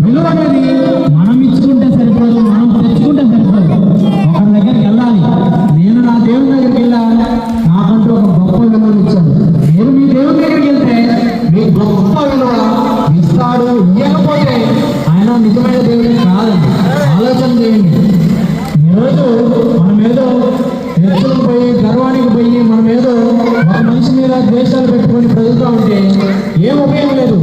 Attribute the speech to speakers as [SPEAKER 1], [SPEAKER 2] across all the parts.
[SPEAKER 1] విలువ అనేది మనం ఇచ్చుకుంటే సరిపోదు మనం తెచ్చుకుంటే సరిపోదు. ఒకరి దగ్గరికి వెళ్ళాలి. నేను నా దేవుని దగ్గరికి వెళ్ళా నాకంటూ ఒక గొప్ప విలువ ఇచ్చాను మీరు మీ దేవుని దగ్గరికి వెళ్తే మీ గొప్ప విలువ ఇస్తాడు ఇవ్వకపోతే ఆయన నిజమైన దేవుడే కాదండి. ఆలోచన చేయండి. ఈరోజు మనం ఏదో ఎత్తులకు పోయి గర్వానికి పోయి మనం ఏదో ఒక మనిషి మీద ద్వేషాలు పెట్టుకొని చదువుతూ ఉంటే ఏం ఉపయోగం లేదు.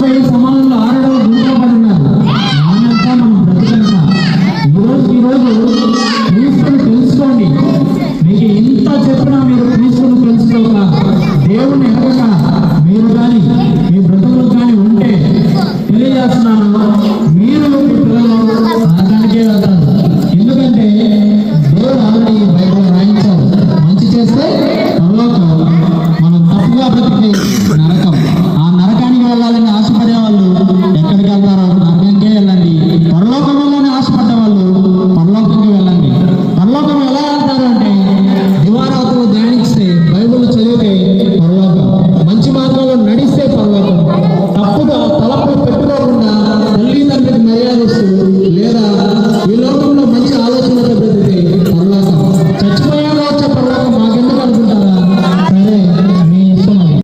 [SPEAKER 1] face